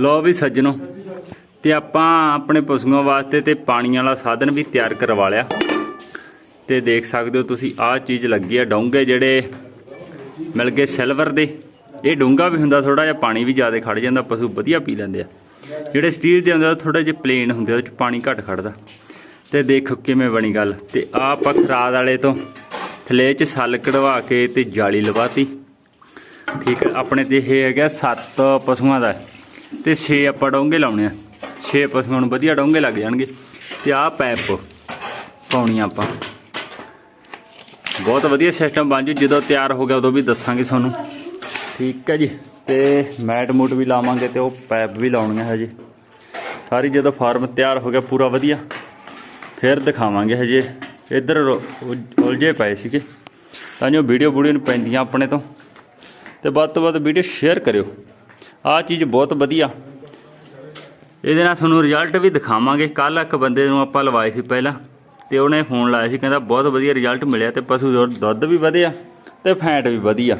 ਲੋ ਵੀ ਸੱਜਣੋ, ਤੇ ਆਪਾਂ ਆਪਣੇ ਪਸ਼ੂਆਂ ਵਾਸਤੇ ਤੇ ਪਾਣੀ ਵਾਲਾ ਸਾਧਨ ਵੀ ਤਿਆਰ ਕਰਵਾ ਲਿਆ। ਤੇ ਦੇਖ ਸਕਦੇ ਹੋ ਤੁਸੀਂ, ਆਹ ਚੀਜ਼ ਲੱਗੀ ਆ ਡੋਂਗੇ ਜਿਹੜੇ ਮਿਲ ਗਏ ਸਿਲਵਰ ਦੇ। ਇਹ ਡੂੰਗਾ ਵੀ ਹੁੰਦਾ ਥੋੜਾ ਜਿਹਾ ਪਾਣੀ ਵੀ ਜ਼ਿਆਦਾ ਖੜ ਜਾਂਦਾ, ਪਸ਼ੂ ਵਧੀਆ ਪੀ ਲੈਂਦੇ ਆ। ਜਿਹੜੇ ਸਟੀਲ ਦੇ ਹੁੰਦੇ ਆ ਥੋੜਾ ਜਿਹਾ ਪਲੇਨ ਹੁੰਦੇ ਆ, ਉਹਦੇ ਚ ਪਾਣੀ ਘੱਟ ਖੜਦਾ ਤੇ ਦੇਖੋ ਕਿਵੇਂ ਬਣੀ ਗੱਲ। ਤੇ ਆਹ ਆਪਾਂ ਖਰਾਦ ਵਾਲੇ ਤੋਂ ਥਲੇ ਚ ਸੱਲ ਕਢਵਾ ਕੇ ਤੇ ਜਾਲੀ ਲਵਾਤੀ। ਠੀਕ ਆਪਣੇ ਤੇ ਇਹ ਹੈਗਾ ਸੱਤ ਪਸ਼ੂਆਂ ਦਾ। ਤੇ 6 ਆਪਾਂ ਡੋਂਗੇ ਲਾਉਣੇ ਆ। 6 ਪਸ਼ੂਆਂ ਨੂੰ ਵਧੀਆ ਡੋਂਗੇ ਲੱਗ ਜਾਣਗੇ। ਤੇ ਆਹ ਪੈਪ ਪਾਉਣੀ ਆ ਆਪਾਂ। ਬਹੁਤ ਵਧੀਆ ਸਿਸਟਮ ਬਣ ਜੂ। ਜਦੋਂ ਤਿਆਰ ਹੋ ਗਿਆ ਉਦੋਂ ਵੀ ਦੱਸਾਂਗੇ ਤੁਹਾਨੂੰ। ਠੀਕ ਹੈ ਜੀ। ਤੇ ਮੈਟ ਮੂਟ ਵੀ ਲਾਵਾਂਗੇ ਤੇ ਉਹ ਪੈਪ ਵੀ ਲਾਉਣੀਆਂ ਹਜੇ। ਸਾਰੀ ਜਦੋਂ ਫਾਰਮ ਤਿਆਰ ਹੋ ਗਿਆ ਪੂਰਾ ਵਧੀਆ। ਫਿਰ ਦਿਖਾਵਾਂਗੇ ਹਜੇ। ਇੱਧਰ ਰੋ- ਉਲ- ਉਲਝੇ ਪਏ ਸੀਗੇ। ਤਾਂ ਜੋ ਵੀਡੀਓ ਵੀਡੀਓ ਨੂੰ ਪੈਂਦੀਆਂ ਆਪਣੇ ਤੋਂ। ਤੇ ਵੱਧ ਤੋਂ ਵੱਧ ਵੀਡੀਓ ਸ਼ੇਅਰ ਕਰਿਓ। ਆਹ ਚੀਜ਼ ਬਹੁਤ ਵਧੀਆ। ਇਹਦੇ ਨਾਲ ਤੁਹਾਨੂੰ ਰਿਜ਼ਲਟ ਵੀ ਦਿਖਾਵਾਂਗੇ। ਕੱਲ ਇੱਕ ਬੰਦੇ ਨੂੰ ਆਪਾਂ ਲਵਾਏ ਸੀ ਪਹਿਲਾਂ ਤੇ ਉਹਨੇ ਫੋਨ ਲਾਇਆ ਸੀ, ਕਹਿੰਦਾ ਬਹੁਤ ਵਧੀਆ ਰਿਜ਼ਲਟ ਮਿਲਿਆ ਤੇ ਪਸ਼ੂ ਦੁੱਧ- ਦੁੱਧ ਵੀ ਵਧਿਆ ਤੇ ਫੈਟ ਵੀ ਵਧੀਆ।